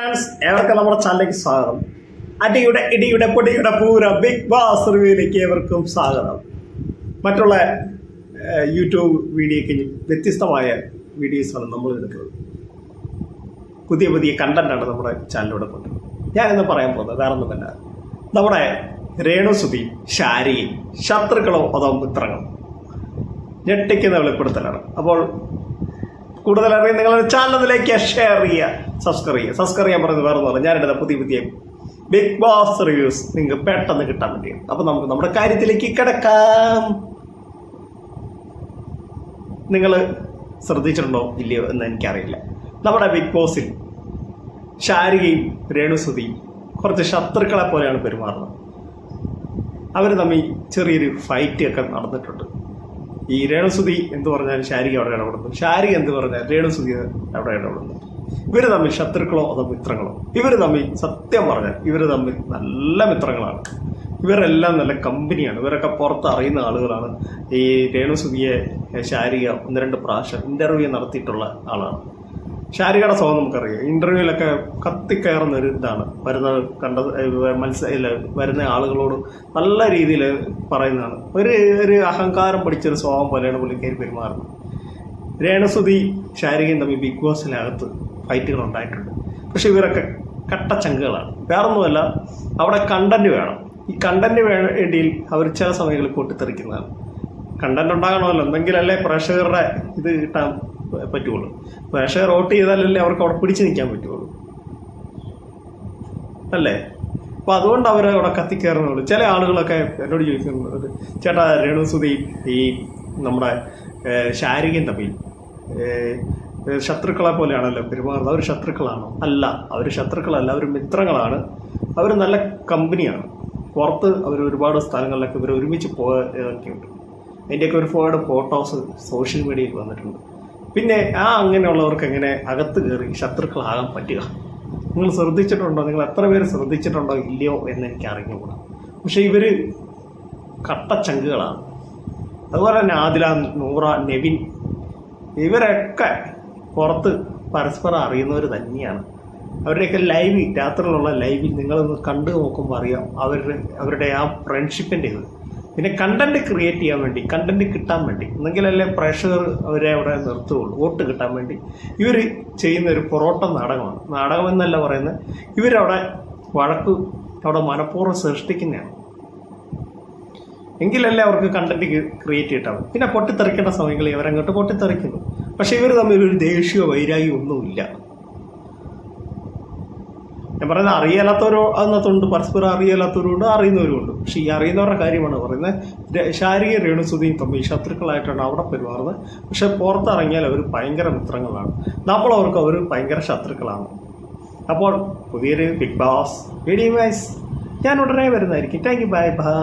Friends ഏവർക്കും നമ്മുടെ ചാനലിലേക്ക് സ്വാഗതം. അടിയുടെ ഇടിയുടെ പൊടിയുടെ പൂര ബിഗ് ബാസ് റിവ്യൂയിലേക്ക് ഏവർക്കും സ്വാഗതം. മറ്റുള്ള യൂട്യൂബ് വീഡിയോയ്ക്ക് വ്യത്യസ്തമായ വീഡിയോസാണ് നമ്മൾ എടുക്കുന്നത്. പുതിയ പുതിയ കണ്ടന്റാണ് നമ്മുടെ ചാനലിലൂടെ കൊണ്ടുവരുന്നത്. ഞാനിന്ന് പറയാൻ പോകുന്നത് വേറെ ഒന്നുമല്ല നമ്മുടെ രേണുസുതി ശാരിയും ശത്രുക്കളോ അതോ മിത്രങ്ങളോ? ഞെട്ടിക്കുന്ന വെളിപ്പെടുത്തലാണ്. അപ്പോൾ കൂടുതൽ അറിയാൻ നിങ്ങളുടെ ചാനലിലേക്ക് ഷെയർ ചെയ്യുക. സബ്സ്ക്രൈബ് ചെയ്യുക. സബ്സ്ക്രൈബ് ചെയ്യാൻ പറയുന്നത് വേറെ പറഞ്ഞു ഞാനിടുന്ന പുതിയ പുതിയ ബിഗ് ബോസ് റിവ്യൂസ് നിങ്ങൾക്ക് പെട്ടെന്ന് കിട്ടാൻ വേണ്ടിയാണ് അപ്പോൾ നമുക്ക് നമ്മുടെ കാര്യത്തിലേക്ക് കിടക്കാം. നിങ്ങൾ ശ്രദ്ധിച്ചിട്ടുണ്ടോ? ഇല്ലയോ എന്ന് എനിക്കറിയില്ല. നമ്മുടെ ബിഗ് ബോസിൽ ശാരികയും രേണുസുതിയും കുറച്ച് ശത്രുക്കളെ പോലെയാണ് പെരുമാറുന്നത്. അവർ തമ്മിൽ ചെറിയൊരു ഫൈറ്റ് ഒക്കെ നടന്നിട്ടുണ്ട്. ഈ രേണുസുതി എന്ത് പറഞ്ഞാൽ ശാരിക അവിടെ ഇടപെടുന്നു. ശാരിക എന്ത് പറഞ്ഞാൽ രേണുസുതി അവിടെ ഇടപെടുന്നു. ഇവർ തമ്മിൽ ശത്രുക്കളോ അതോ മിത്രങ്ങളോ? ഇവർ തമ്മിൽ സത്യം പറഞ്ഞാൽ ഇവർ തമ്മിൽ നല്ല മിത്രങ്ങളാണ്. ഇവരെല്ലാം നല്ല കമ്പനിയാണ്. ഇവരൊക്കെ പുറത്ത് അറിയുന്ന ആളുകളാണ്. ഈ രേണുസുതിയെ ശാരിക ഒന്ന് രണ്ട് പ്രാവശ്യം ഇന്റർവ്യൂ നടത്തിയിട്ടുള്ള ആളാണ്. ശാരികയുടെ സ്വഭാവം നമുക്കറിയാം. ഇന്റർവ്യൂവിലൊക്കെ കത്തിക്കയറുന്ന ഒരു ഇതാണ്. വരുന്ന കണ്ട മനസ്സില വരുന്ന ആളുകളോട് നല്ല രീതിയിൽ പറയുന്നതാണ്. ഒരു ഒരു അഹങ്കാരം പിടിച്ചൊരു സ്വഭാവം പോലെയാണ് പുള്ളിക്കാരി പെരുമാറുന്നത്. രേണസുതി ശാരികയും തമ്മിൽ ബിഗ് ബോസിനകത്ത് ഫൈറ്റുകൾ ഉണ്ടായിട്ടുണ്ട്. പക്ഷെ ഇവരൊക്കെ കട്ടച്ചങ്കുകളാണ്. വേറൊന്നുമല്ല അവിടെ കണ്ടന്റ് വേണം. ഈ കണ്ടന്റ് വേണ്ടിയിൽ അവർ ചില സമയങ്ങളിൽ പൊട്ടിത്തെറിക്കുന്നതാണ്. കണ്ടന്റ് ഉണ്ടാകണമല്ലോ. എന്തെങ്കിലല്ലേ പ്രേക്ഷകരുടെ ഇത് കിട്ടാൻ പറ്റുള്ളൂ. പ്രേക്ഷകർ വോട്ട് ചെയ്താലല്ലേ അവർക്ക് അവിടെ പിടിച്ചു നിൽക്കാൻ പറ്റുള്ളൂ. അല്ലേ? അപ്പൊ അതുകൊണ്ട് അവർ അവിടെ കത്തിക്കയറുന്നുള്ളൂ ചില ആളുകളൊക്കെ എന്നോട് ചോദിക്കുന്നുണ്ട്. ചേട്ടാ രേണുസുതി ഈ നമ്മുടെ ശാരികയും തമ്മിൽ ശത്രുക്കളെ പോലെയാണല്ലോ പെരുമാറുന്നത്. അവർ ശത്രുക്കളാണോ? അല്ല. അവർ ശത്രുക്കളല്ല. അവർ മിത്രങ്ങളാണ്. അവർ നല്ല കമ്പനിയാണ് പുറത്ത് അവർ ഒരുപാട് സ്ഥലങ്ങളിലൊക്കെ ഇവർ ഒരുമിച്ച് പോയതൊക്കെയുണ്ട് അതിന്റെയൊക്കെ ഒരുപാട് ഫോട്ടോസ് സോഷ്യൽ മീഡിയയിൽ വന്നിട്ടുണ്ട്. പിന്നെ ആ അങ്ങനെയുള്ളവർക്ക് എങ്ങനെ അകത്ത് കയറി ശത്രുക്കളാകാൻ പറ്റുക? നിങ്ങൾ ശ്രദ്ധിച്ചിട്ടുണ്ടോ? നിങ്ങൾ എത്ര പേര് ശ്രദ്ധിച്ചിട്ടുണ്ടോ ഇല്ലയോ എന്ന് എനിക്ക് അറിഞ്ഞുകൂടാ. പക്ഷേ ഇവർ കട്ടച്ചങ്കുകളാണ്. അതുപോലെ തന്നെ ആദില നൂറ നെവിൻ ഇവരൊക്കെ പുറത്ത് പരസ്പരം അറിയുന്നവർ തന്നെയാണ്. അവരുടെയൊക്കെ ലൈവ് രാത്രിയിലുള്ള ലൈവിൽ നിങ്ങളൊന്ന് കണ്ടു നോക്കുമ്പോൾ അറിയാം. അവരുടെ അവരുടെ ആ ഫ്രണ്ട്ഷിപ്പിന്റെ ഇത്. പിന്നെ കണ്ടന്റ് ക്രിയേറ്റ് ചെയ്യാൻ വേണ്ടി കണ്ടന്റ് കിട്ടാൻ വേണ്ടി. എന്നെങ്കിലല്ലേ പ്രേക്ഷകർ അവരെ അവിടെ നിർത്തുകയുള്ളൂ വോട്ട് കിട്ടാൻ വേണ്ടി. ഇവർ ചെയ്യുന്ന ഒരു പൊറോട്ട നാടകമാണ്. നാടകം എന്നല്ല പറയുന്നത് ഇവരവിടെ വഴക്ക് അവിടെ മനഃപൂർവം സൃഷ്ടിക്കുന്നതാണ്. എങ്കിലല്ലേ അവർക്ക് കണ്ടന്റ് ക്രിയേറ്റ് ചെയ്തിട്ടാവും പിന്നെ പൊട്ടിത്തെറിക്കേണ്ട സമയങ്ങളിൽ ഇവരങ്ങോട്ട് പൊട്ടിത്തെറിക്കുന്നു. പക്ഷെ ഇവർ തമ്മിൽ ഒരു ദേഷ്യമോ വൈരാഗ്യം ഒന്നുമില്ല. ഞാൻ പറയുന്നത് അറിയാത്തവരോ അതിനകത്തുണ്ട് പരസ്പരം അറിയാത്തവരുണ്ട് അറിയുന്നവരുമുണ്ട്. പക്ഷെ ഈ അറിയുന്നവരുടെ കാര്യമാണ് പറയുന്നത്. ശാരീരിക രേണുസുതിയും തമ്മിൽ ശത്രുക്കളായിട്ടാണ് അവിടെ പെരുമാറുന്നത്. പക്ഷെ പുറത്തിറങ്ങിയാൽ അവർ ഭയങ്കര മിത്രങ്ങളാണ്. നമ്മളവർക്ക് അവർ ഭയങ്കര ശത്രുക്കളാണ്. അപ്പോൾ പുതിയൊരു ബിഗ് ബോസ് വീഡിയോ ഞാൻ ഉടനെ വരുന്നതായിരിക്കും. Thank you bye bye